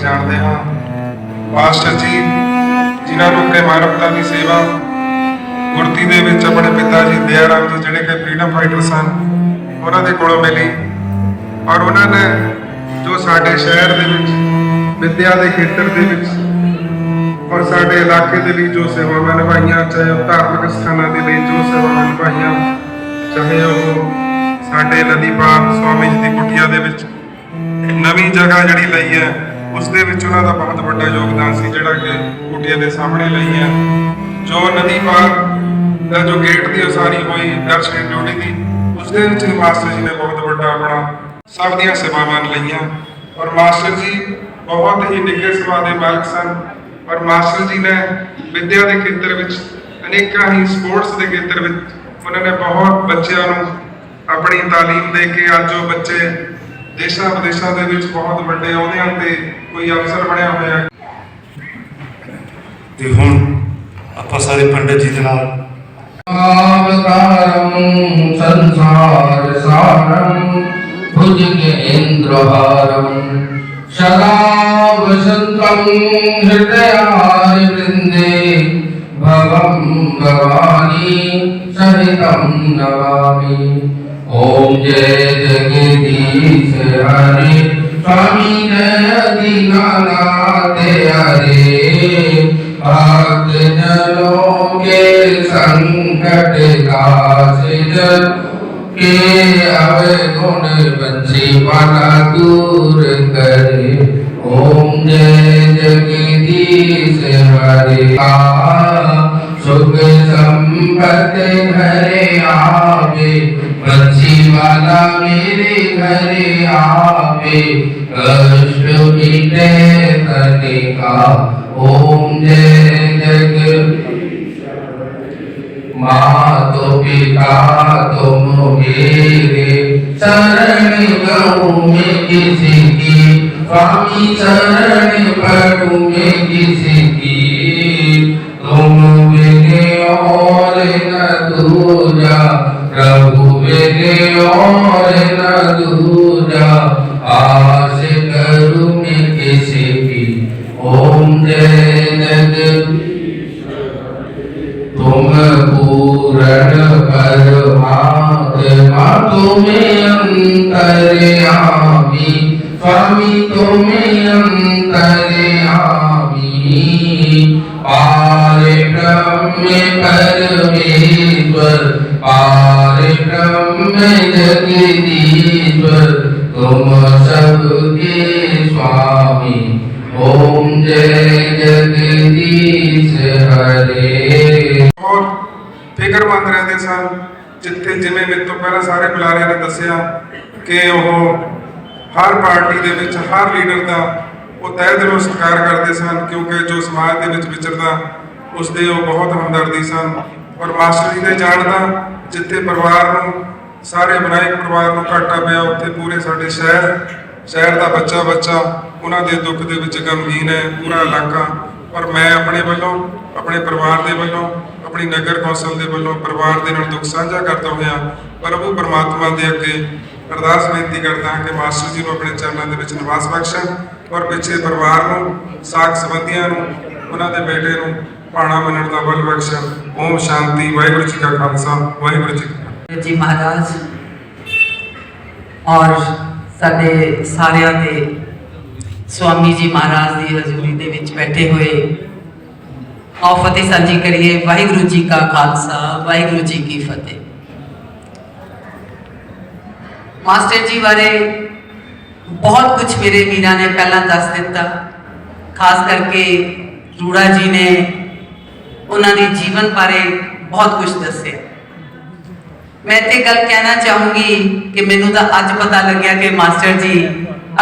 ਜਾਣਦੇ ਹਾਂ। ਪਾਸਟਰ ਜੀ, ਜਿਨ੍ਹਾਂ ਨੂੰ ਕਿ ਮਾਨਵਤਾ ਦੀ ਸੇਵਾ ਗੁਰਤੀ ਦੇ ਵਿੱਚ ਆਪਣੇ ਪਿਤਾ ਜੀ ਦਿਆਰਾਮ ਜੀ ਜਿਹੜੇ ਕਿ ਫ੍ਰੀडम ਫਾਈਟਰ ਸਨ ਉਹਨਾਂ ਦੇ ਕੋਲੋਂ ਮਿਲੀ। ਔਰ ਉਹਨਾਂ ਨੇ ਜੋ ਸਾਡੇ ਸ਼ਹਿਰ ਦੇ ਵਿੱਚ, ਵਿਦਿਆ ਦੇ ਖੇਤਰ ਦੇ ਵਿੱਚ, ਔਰ ਸਾਡੇ ਇਲਾਕੇ ਦੇ ਲਈ ਜੋ ਸੇਵਾਵਾਂ ਨਿਭਾਈਆਂ, ਚਾਹੇ ਉਹ ਧਾਰਮਿਕ ਸਥਾਨਾਂ ਦੇ ਲਈ ਜੋ ਸੇਵਾਵਾਂ ਨਿਭਾਈਆਂ, ਚਾਹੇ ਉਹ ਸਾਡੇ ਨਦੀ ਪਾਰ ਸਵਾਮੀ ਜੀ ਦੀ ਕੁਟੀਆ ਦੇ ਵਿੱਚ ਨਵੀਂ ਜਗ੍ਹਾ ਜਿਹੜੀ ਲਈ ਹੈ, ਉਸ ਦੇ ਵਿੱਚ ਉਹਨਾਂ ਦਾ ਬਹੁਤ ਵੱਡਾ ਯੋਗਦਾਨ ਸੀ ਜਿਹੜਾ ਕਿ ਕੁਟੀਆ ਦੇ ਸਾਹਮਣੇ ਲਈ ਹੈ। ਜੋ ਨਦੀ ਪਾਰ ਦਾ ਜੋ ਗੇਟ ਦੀ ਉਸਾਰੀ ਹੋਈ, ਦਰਸ਼ਨ ਡਿਊਟੀ ਦੀ, ਉਸ ਦੇ ਵਿੱਚ ਮਾਸਟਰ ਜੀ ਨੇ ਬਹੁਤ ਵੱਡਾ ਆਪਣਾ ਸਭ ਦੀਆਂ ਸੇਵਾਵਾਂ ਲਈਆਂ। ਔਰ ਮਾਸਟਰ ਜੀ ਬਹੁਤ ਹੀ ਨਿੱਘੇ ਸੁਭਾਅ ਦੇ ਮਾਲਕ ਸਨ। ਔਰ ਮਾਸਟਰ ਜੀ ਨੇ ਵਿੱਦਿਆ ਦੇ ਖੇਤਰ ਵਿੱਚ ਅਨੇਕਾਂ ਹੀ ਸਪੋਰਟਸ ਦੇ ਖੇਤਰ ਵਿੱਚ ਉਹਨਾਂ ਨੇ ਬਹੁਤ ਬੱਚਿਆਂ ਨੂੰ ਆਪਣੀ ਤਾਲੀਮ ਦੇ ਕੇ ਅੱਜ ਉਹ ਬੱਚੇ ਦੇਸ਼ਾਂ ਵਿਦੇਸ਼ਾਂ ਦੇ ਵਿੱਚ ਬਹੁਤ ਵੱਡੇ ਅਹੁਦਿਆਂ ਤੇ ਕੋਈ ਅਫਸਰ ਬਣਿਆ ਹੋਇਆ ਤੇ ਹੁਣ ਆਪਾਂ ਸਾਰੇ ਪੰਡਤ ਜੀ ਦੇ ਨਾਲ अवतारं संसार सारं भुजगेन्द्रहारं सदा वसन्तं हृदयारिवृन्दे भवं भवानी सहितं नमामि ॐ जय जगदीश हरे स्वामी जय दीनानाथ हरे भक्त जनों के संकट दास जन के अवगुण बंसी वाला दूर करे ओम जय जगदीश हरे आ सुख संपत्ति घरे आवे बंसी वाला मेरे घरे आवे कष्ट मिटे तने का ओम जय जग मातो पिता तुम मेरे शरण गहूँ में किसी की स्वामी शरण पढ़ू में किसी की और न दूजा आस करूँ मैं किसी की ओम जय जगदीश तुम पूरण परमात्मा तुम्हें अंतर्यामी स्वामी तुम्हें अंतर्यामी पार ब्रह्म परमेश्वर पार ब्रह्म जगदीश्वर तुम सबके स्वामी ओम जय जगदीश हरे ਬਹੁਤ ਫਿਕਰਮੰਦ ਰਹਿੰਦੇ ਸਨ ਜਿੱਥੇ ਜਿਵੇਂ ਮੇਰੇ ਤੋਂ ਪਹਿਲਾਂ ਸਾਰੇ ਬੁਲਾਰਿਆਂ ਨੇ ਦੱਸਿਆ ਕਿ ਉਹ ਹਰ ਪਾਰਟੀ ਦੇ ਵਿੱਚ ਹਰ ਲੀਡਰ ਦਾ ਉਹ ਤਹਿ ਦਿਲੋਂ ਸਤਿਕਾਰ ਕਰਦੇ ਸਨ ਕਿਉਂਕਿ ਜੋ ਸਮਾਜ ਦੇ ਵਿੱਚ ਵਿਚਰਦਾ ਉਸ ਦੇ ਉਹ ਬਹੁਤ ਹਮਦਰਦੀ ਸਨ ਔਰ ਮਾਸਟਰ ਜੀ ਦੇ ਜਾਣ ਦਾ ਜਿੱਥੇ ਪਰਿਵਾਰ ਨੂੰ, ਸਾਰੇ ਵਿਨਾਇਕ ਪਰਿਵਾਰ ਨੂੰ ਘਾਟਾ ਪਿਆ, ਉੱਥੇ ਪੂਰੇ ਸਾਡੇ ਸ਼ਹਿਰ ਸ਼ਹਿਰ ਦਾ ਬੱਚਾ ਬੱਚਾ, ਉਹਨਾਂ ਦੇ ਦੁੱਖ ਦੇ ਵਿੱਚ ਗਮਗੀਨ ਹੈ, ਪੂਰਾ ਇਲਾਕਾ। ਔਰ ਮੈਂ ਆਪਣੇ ਵੱਲੋਂ, ਆਪਣੇ ਪਰਿਵਾਰ ਦੇ ਵੱਲੋਂ, ਆਪਣੀ ਨਗਰ ਕੌਂਸਲ ਦੇ ਵੱਲੋਂ ਪਰਿਵਾਰ ਦੇ ਨਾਲ ਦੁੱਖ ਸਾਂਝਾ ਕਰਦਾ ਹੋਇਆ ਪ੍ਰਭੂ ਪਰਮਾਤਮਾ ਦੇ ਅੱਗੇ ਅਰਦਾਸ ਬੇਨਤੀ ਕਰਦਾ ਹਾਂ ਕਿ ਮਾਸਟਰ ਜੀ ਨੂੰ ਆਪਣੇ ਚਰਨਾਂ ਦੇ ਵਿੱਚ ਨਿਵਾਸ ਬਖਸ਼ਣ ਔਰ ਪਿੱਛੇ ਪਰਿਵਾਰ ਨੂੰ, ਸਾਖ ਸੰਬੰਧੀਆਂ ਨੂੰ, ਉਹਨਾਂ ਦੇ ਬੇਟੇ ਨੂੰ ਪਾਣਾ ਮੰਨਣ ਦਾ ਬਲ ਬਖਸ਼ਣ। ਓਮ ਸ਼ਾਂਤੀ, ਵਾਹਿਗੁਰੂ ਜੀ ਕਾ ਖਾਲਸਾ, ਵਾਹਿਗੁਰੂ ਜੀ ਕੀ ਜੀ ਮਹਾਰਾਜ, ਔਰ ਸਾਡੇ ਸਾਰਿਆਂ ਦੇ ਸਵਾਮੀ ਜੀ ਮਹਾਰਾਜ ਦੀ ਹਜ਼ੂਰੀ ਦੇ ਵਿੱਚ ਬੈਠੇ ਹੋਏ ਆਓ ਫਤਿਹ ਸਾਂਝੀ ਕਰੀਏ, ਵਾਹਿਗੁਰੂ ਜੀ ਕਾ ਖਾਲਸਾ, ਵਾਹਿਗੁਰੂ ਜੀ ਕੀ ਫਤਿਹ। ਮਾਸਟਰ ਜੀ ਬਾਰੇ ਬਹੁਤ ਕੁਝ ਮੇਰੇ ਵੀਰਾਂ ਨੇ ਪਹਿਲਾਂ ਦੱਸ ਦਿੱਤਾ, ਖਾਸ ਕਰਕੇ ਰੂੜਾ ਜੀ ਨੇ ਉਹਨਾਂ ਦੇ ਜੀਵਨ ਬਾਰੇ ਬਹੁਤ ਕੁਝ ਦੱਸਿਆ। ਮੈਂ ਤੇ ਗੱਲ ਕਹਿਣਾ ਚਾਹੂੰਗੀ ਕਿ ਮੈਨੂੰ ਤਾਂ ਅੱਜ ਪਤਾ ਲੱਗਿਆ ਕਿ ਮਾਸਟਰ ਜੀ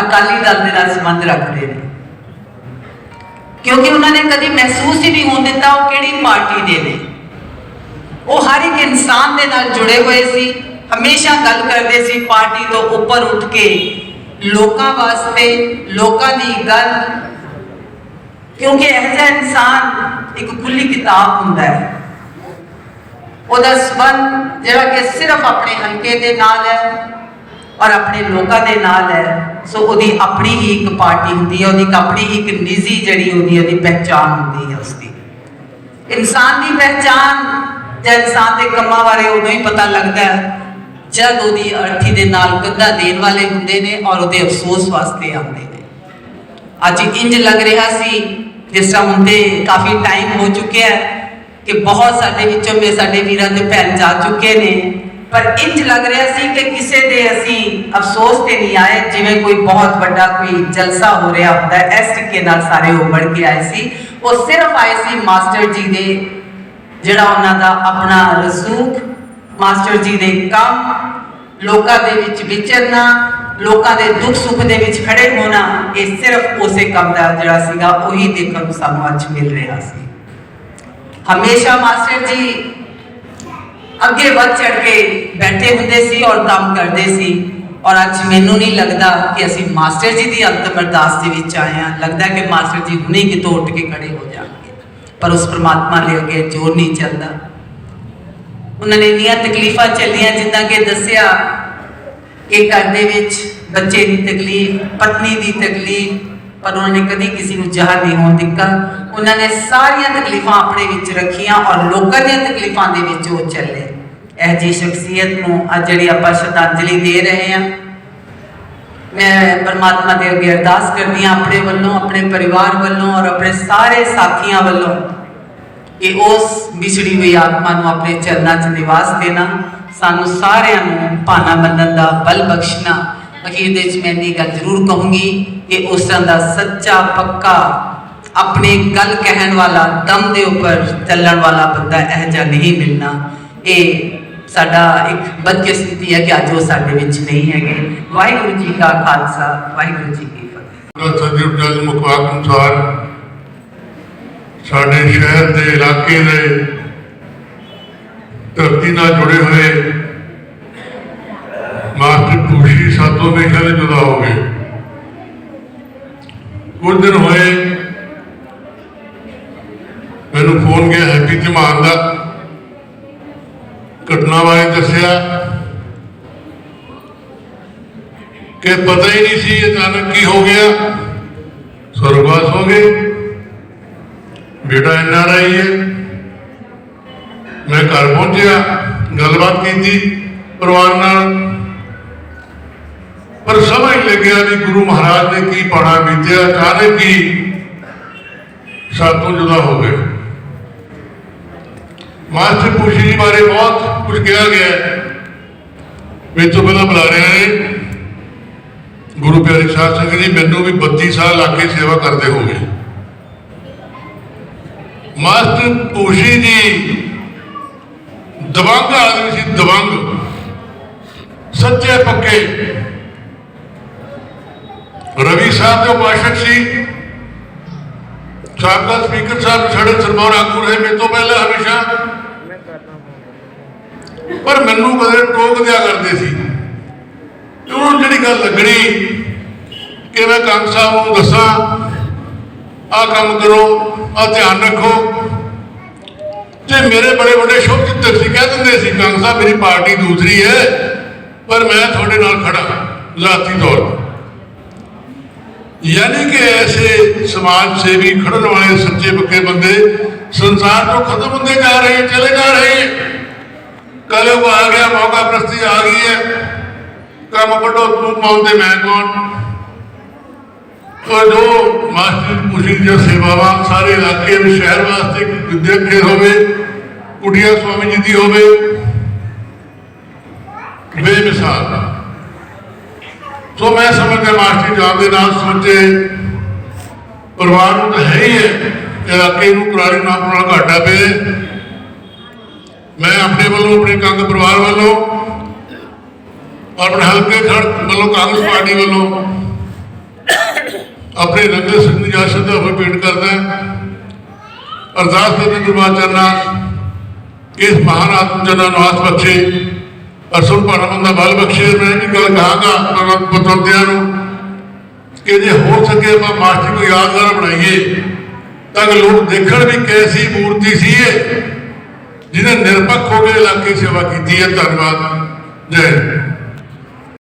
ਅਕਾਲੀ ਦਲ ਦੇ ਨਾਲ ਸੰਬੰਧ ਰੱਖਦੇ ਨੇ। ਕਿਉਂਕਿ ਉਹਨਾਂ ਨੇ ਕਦੀ ਮਹਿਸੂਸ ਹੀ ਨਹੀਂ ਹੋਣ ਦਿੱਤਾ ਉਹ ਕਿਹੜੀ ਪਾਰਟੀ ਦੇ ਨੇ। ਉਹ ਹਰ ਇੱਕ ਇਨਸਾਨ ਦੇ ਨਾਲ ਜੁੜੇ ਹੋਏ ਸੀ, ਹਮੇਸ਼ਾ ਗੱਲ ਕਰਦੇ ਸੀ ਪਾਰਟੀ ਤੋਂ ਉੱਪਰ ਉੱਠ ਕੇ। ਲੋਕਾਂ ਵਾਸਤੇ, ਲੋਕਾਂ ਦੀ ਗੱਲ ਕਿਉਂਕਿ ਇਹ ਇਨਸਾਨ ਇੱਕ ਖੁੱਲੀ ਕਿਤਾਬ ਹੁੰਦਾ ਹੈ। ਉਹਦਾ ਸਬੰਧ ਜਿਹੜਾ ਕਿ ਸਿਰਫ ਆਪਣੇ ਹਲਕੇ ਦੇ ਨਾਲ ਹੈ ਔਰ ਆਪਣੇ ਲੋਕਾਂ ਦੇ ਨਾਲ ਹੈ। ਸੋ ਉਹਦੀ ਆਪਣੀ ਹੀ ਇੱਕ ਪਾਰਟੀ ਹੁੰਦੀ ਹੈ, ਉਹਦੀ ਆਪਣੀ ਹੀ ਇੱਕ ਨਿੱਜੀ ਜਿਹੜੀ ਹੁੰਦੀ ਹੈ, ਉਹਦੀ ਪਹਿਚਾਨ ਹੁੰਦੀ ਹੈ ਉਸਦੀ। ਇਨਸਾਨ ਦੀ ਪਹਿਚਾਨ ਜਾਂ ਇਨਸਾਨ ਦੇ ਕੰਮਾਂ ਬਾਰੇ ਉਦੋਂ ਹੀ ਪਤਾ ਲੱਗਦਾ ਹੈ ਜਦ ਉਹਦੀ ਅਰਥੀ ਦੇ ਨਾਲ ਗੱਦਾ ਦੇਣ ਵਾਲੇ ਹੁੰਦੇ ਨੇ ਔਰ ਉਹਦੇ ਅਫਸੋਸ ਵਾਸਤੇ ਆਉਂਦੇ ਨੇ। ਅੱਜ ਇੰਜ ਲੱਗ ਰਿਹਾ ਸੀ ਜਿਸ ਤਰ੍ਹਾਂ ਹੁਣ ਤੇ ਕਾਫੀ ਟਾਈਮ ਹੋ ਚੁੱਕਿਆ ਹੈ ਕਿ ਬਹੁਤ ਸਾਡੇ ਵਿੱਚੋਂ ਮੇ ਸਾਡੇ ਵੀਰਾਂ ਦੇ ਭੈਣ ਜਾ ਚੁੱਕੇ ਨੇ। ਪਰ ਇੰਜ ਲੱਗ ਰਿਹਾ ਸੀ ਕਿ ਕਿਸੇ ਦੇ ਅਸੀਂ ਅਫਸੋਸ ਤੇ ਨਹੀਂ ਆਏ, ਜਿਵੇਂ ਕੋਈ ਬਹੁਤ ਵੱਡਾ ਕੋਈ ਜਲਸਾ ਹੋ ਰਿਹਾ ਹੁੰਦਾ ਹੈ, ਇਸ ਤਰੀਕੇ ਨਾਲ ਸਾਰੇ ਉਮੜ ਕੇ ਆਏ ਸੀ। ਉਹ ਸਿਰਫ ਆਏ ਸੀ ਮਾਸਟਰ ਜੀ ਦੇ, ਜਿਹੜਾ ਉਹਨਾਂ ਦਾ ਆਪਣਾ ਰਸੂਖ, ਮਾਸਟਰ ਜੀ ਦੇ ਕੰਮ, ਲੋਕਾਂ ਦੇ ਵਿੱਚ ਵਿਚਰਨਾ ਲੋਕਾਂ ਦੇ ਦੁੱਖ ਸੁੱਖ ਦੇ ਵਿੱਚ ਖੜੇ ਹੋਣਾ, ਇਹ ਸਿਰਫ ਉਸੇ ਕੰਮ ਦਾ ਜਿਹੜਾ ਸੀਗਾ, ਉਹੀ ਦੇਖਣ ਨੂੰ ਸਾਨੂੰ ਅੱਜ ਮਿਲ ਰਿਹਾ ਸੀ। ਹਮੇਸ਼ਾ ਮਾਸਟਰ ਜੀ ਅੱਗੇ ਵੱਧ ਚੜ ਕੇ ਬੈਠੇ ਹੁੰਦੇ ਸੀ ਔਰ ਕੰਮ ਕਰਦੇ ਸੀ। ਔਰ ਅੱਜ ਮੈਨੂੰ ਨਹੀਂ ਲੱਗਦਾ ਕਿ ਅਸੀਂ ਮਾਸਟਰ ਜੀ ਦੀ ਅੰਤਮ ਅਰਦਾਸ ਦੇ ਵਿੱਚ ਆਏ ਹਾਂ। ਲੱਗਦਾ ਕਿ ਮਾਸਟਰ ਜੀ ਹੁਣੇ ਕਿਤੋਂ ਉੱਠ ਕੇ ਖੜੇ ਹੋ ਜਾਣਗੇ। ਪਰ ਉਸ ਪ੍ਰਮਾਤਮਾ ਲਈ ਅੱਗੇ ਜੋਰ ਨਹੀਂ ਚੱਲਦਾ। ਉਹਨਾਂ ਨੇ ਇੰਨੀਆਂ ਤਕਲੀਫਾਂ ਚੱਲੀਆਂ ਜਿੱਦਾਂ ਕਿ ਦੱਸਿਆ ਕਿ ਘਰ ਦੇ ਵਿੱਚ ਬੱਚੇ ਦੀ ਤਕਲੀਫ, ਪਤਨੀ ਦੀ ਤਕਲੀਫ, ਪਰ ਉਹਨਾਂ ਨੇ ਕਦੀ ਕਿਸੇ ਨੂੰ ਜ਼ਹਿਰ ਨਹੀਂ ਹੋਣ ਦਿੱਤਾ। ਉਹਨਾਂ ਨੇ ਸਾਰੀਆਂ ਤਕਲੀਫਾਂ ਆਪਣੇ ਵਿੱਚ ਰੱਖੀਆਂ ਔਰ ਲੋਕਾਂ ਦੀਆਂ ਤਕਲੀਫਾਂ ਦੇ ਵਿੱਚ ਉਹ ਚੱਲੇ। ਇਹ ਜੀ ਸ਼ਖਸੀਅਤ ਨੂੰ ਅੱਜ ਜਿਹੜੀ ਆਪਾਂ ਸ਼ਰਧਾਂਜਲੀ ਦੇ ਰਹੇ ਹਾਂ, ਮੈਂ ਪਰਮਾਤਮਾ ਦੇ ਅੱਗੇ ਅਰਦਾਸ ਕਰਦੀ ਹਾਂ ਆਪਣੇ ਵੱਲੋਂ, ਆਪਣੇ ਪਰਿਵਾਰ ਵੱਲੋਂ ਔਰ ਆਪਣੇ ਸਾਰੇ ਸਾਥੀਆਂ ਵੱਲੋਂ ਕਿ ਉਸ ਵਿਛੜੀ ਹੋਈ ਆਤਮਾ ਨੂੰ ਆਪਣੇ ਚਰਨਾਂ 'ਚ ਨਿਵਾਸ ਦੇਣਾ। ਸਾਨੂੰ ਸਾਰਿਆਂ ਨੂੰ ਭਾਣਾ ਮੰਨਣ ਦਾ ਬਲ ਬਖਸ਼ਣਾ, ਅਖੀਰ ਦੇ ਵਿੱਚ ਮੈਂ ਇਹ ਗੱਲ ਜ਼ਰੂਰ ਕਹੂੰਗੀ ਕਿ ਉਸ ਦਾ ਸੱਚਾ, ਪੱਕਾ, ਆਪਣੇ ਗੱਲ ਕਹਿਣ ਵਾਲਾ, ਦਮ ਦੇ ਉੱਪਰ ਚੱਲਣ ਵਾਲਾ ਬੰਦਾ ਇਹ ਜਿਹਾ ਨਹੀਂ ਮਿਲਣਾ। ਇਹ ਸਾਡਾ ਇੱਕ ਬਦਕਿਸਮਤੀ ਹੈ ਕਿ ਅੱਜ ਉਹ ਸਾਡੇ ਵਿੱਚ ਨਹੀਂ ਹੈਗੇ। ਵਾਹਿਗੁਰੂ ਜੀ ਕਾ ਖਾਲਸਾ, ਵਾਹਿਗੁਰੂ ਜੀ ਕੀ ਫਤਿਹ। ਸਦੀਪ ਜਲ ਮੁਖਵਾਕ ਅਨੁਸਾਰ ਸਾਡੇ ਸ਼ਹਿਰ ਦੇ ਇਲਾਕੇ ਦੇ ਧਰਤੀ ਨਾਲ ਜੁੜੇ ਹੋਏ ਮਾਸਟਰ ਪੂਸ਼ੀ ਸਾਤੋਂ ਮੇਖਾ ਦੇ ਜੁਦਾ ਹੋ ਗਏ। ਕੁਝ ਦਿਨ ਹੋਏ ਮੈਨੂੰ ਫੋਨ ਗਿਆ ਹੈਪੀ ਧਮਾਨ ਦਾ। ਘਟਨਾ ਬਾਰੇ ਦੱਸਿਆ ਕਿ ਪਤਾ ਹੀ ਨਹੀਂ ਸੀ ਅਚਾਨਕ ਕੀ ਹੋ ਗਿਆ। ਸੁਰਗਵਾਸ ਹੋ ਗਏ। ਬੇਟਾ ਐਨ ਆਰ ਆਈ ਹੈ। ਮੈਂ ਘਰ ਪਹੁੰਚਿਆ, ਗੱਲਬਾਤ ਕੀਤੀ ਪਰਿਵਾਰ ਨਾਲ। ਪਰ ਸਮਝ ਲੱਗਿਆ ਵੀ ਗੁਰੂ ਮਹਾਰਾਜ ਨੇ ਕੀ ਪਾਣਾ ਬੀਤਿਆ, ਅਚਾਨਕ ਹੀ ਸਾਤੋਂ ਜੁਦਾ ਹੋ ਗਏ। ਮਾਸਟਰ ਪੁਸ਼ੀ ਜੀ ਬਾਰੇ ਬਹੁਤ ਕੁਝ ਕਿਹਾ ਗਿਆ ਹੈ। ਮੈਂ ਤੋਂ ਪਹਿਲਾਂ ਬੁਲਾ ਰਿਹਾ ਹੈ। ਗੁਰੂ ਪਿਆਰੇ ਸਾਹਿਬ ਸਿੰਘ ਜੀ, ਮੈਨੂੰ ਵੀ 32 ਸਾਲ ਲਾ ਕੇ ਸੇਵਾ ਕਰਦੇ ਹੋ ਗਏ ਮਾਸਟਰ ਪੂਸ਼ੀ ਜੀ ਦਵੰਗ ਆਦਮੀ ਸੀ, ਦਵੰਗ। ਸੱਚੇ ਪੱਕੇ। ਰਵੀ ਸਾਹਿਬ ਦੇ ਉਪਾਸ਼ਕ ਸੀ। ਸਾਬਕਾ ਸਪੀਕਰ ਸਾਹਿਬ ਸਾਡੇ ਸਰਮਾਨ ਆਗੂ ਰਹੇ ਮੇਰੇ ਤੋਂ ਪਹਿਲਾਂ ਹਮੇਸ਼ਾ। ਪਰ ਮੈਨੂੰ ਕਦੇ ਟੋਕ ਦਿਆ ਕਰਦੇ ਸੀ। ਤੇ ਉਹਨੂੰ ਜਿਹੜੀ ਗੱਲ ਲੱਗਣੀ ਕਿ ਮੈਂ ਕੰਗ ਸਾਹਿਬ ਨੂੰ ਦੱਸਾਂ, ਆਹ ਕੰਮ ਕਰੋ, ਆਹ ਧਿਆਨ ਰੱਖੋ। ਤੇ ਮੇਰੇ ਬੜੇ ਵੱਡੇ ਸ਼ੁਭ ਚਿੰਤਕ ਸੀ ਕਹਿ ਦਿੰਦੇ ਸੀ ਕੰਗ ਸਾਹਿਬ ਮੇਰੀ ਪਾਰਟੀ ਦੂਸਰੀ ਹੈ ਪਰ ਮੈਂ ਤੁਹਾਡੇ ਨਾਲ ਖੜਾ ਜ਼ਾਤੀ ਤੌਰ ਤੇ ਯਾਨੀ ਕਿ ਐਸੇ ਸਮਾਜ ਸੇਵੀ ਖੜਨ ਵਾਲੇ ਸੱਚੇ ਪੱਕੇ ਬੰਦੇ ਸੰਸਾਰ ਤੋਂ ਖਤਮ ਹੁੰਦੇ ਜਾ ਰਹੇ ਚਲੇ ਜਾ ਰਹੇ ਕਲਯੁਗ ਆ ਗਿਆ ਮੌਕਾ ਪ੍ਰਸਤੀ ਆ ਗਈ ਹੈ ਕੰਮ ਵੱਡੋ ਤੂੰ ਕੌਣ ਤੇ ਮੈਂ ਕੌਣ ਉਹ ਜੋ ਮਾਸਟਰ ਪੁਸ਼ਿੰਗ ਦੀਆਂ ਸੇਵਾਵਾਂ ਸਾਰੇ ਇਲਾਕੇ ਵਿੱਚ ਸ਼ਹਿਰ ਵਾਸਤੇ ਵਿਦਿਅਕ ਖੇਰ ਹੋਵੇ, ਕੁੜੀਆ ਸਵਾਮੀ ਜੀ ਦੀ ਹੋਵੇ, ਬੇਮਿਸਾਲ। ਸੋ ਮੈਂ ਸਮਝਦਾ ਮਾਸਟਰ ਜਾਨ ਦੇ ਨਾਲ ਸੋਚੇ ਪਰਿਵਾਰ ਨੂੰ ਤਾਂ ਹੈ ਹੀ ਹੈ, ਇਲਾਕੇ ਨੂੰ ਕੁਰਾਰੀ ਨਾ ਨਾਲ ਘਾਟਾ ਪਏ ਮੈਂ ਆਪਣੇ ਵੱਲੋਂ, ਆਪਣੇ ਕੰਗ ਪਰਿਵਾਰ ਵੱਲੋਂ, ਆਪਣੇ ਹਲਕੇ ਖੜ ਵੱਲੋਂ ਕਾਂਗਰਸ ਪਾਰਟੀ ਵੱਲੋਂ ਆਪਣੇ ਰੰਗੇ ਸਿੰਘ ਦੀ ਆਸ਼ਾ ਦਾ ਭੇਟ ਕਰਦਾ ਹਾਂ। ਅਰਦਾਸ ਕਰਦੇ ਦਰਬਾਰ ਚਰਨਾ ਇਸ ਮਹਾਨ ਆਤਮ ਜਨਾਂ ਨੂੰ ਆਸ ਬਖਸ਼ੇ। ਅਸਲ ਪਰਮ ਦਾ ਬਲ ਬਖਸ਼ੇ। ਮੈਂ ਇਹ ਵੀ ਗੱਲ ਕਹਾਂਗਾ ਪਤਵੰਤਿਆਂ ਨੂੰ, ਕਿ ਜੇ ਹੋ ਸਕੇ ਆਪਾਂ ਮਾਸਟਰ ਨੂੰ ਯਾਦਗਾਰ ਬਣਾਈਏ। ਤਾਂ ਕਿ ਲੋਕ ਦੇਖਣ ਵੀ ਕੈਸੀ ਮੂਰਤੀ ਸੀ ਇਹ, ਜਿਹਨੇ ਨਿਰਪੱਖ ਹੋ ਕੇ ਇਲਾਕੇ ਸੇਵਾ ਕੀਤੀ ਹੈ। ਧੰਨਵਾਦ। ਜੈ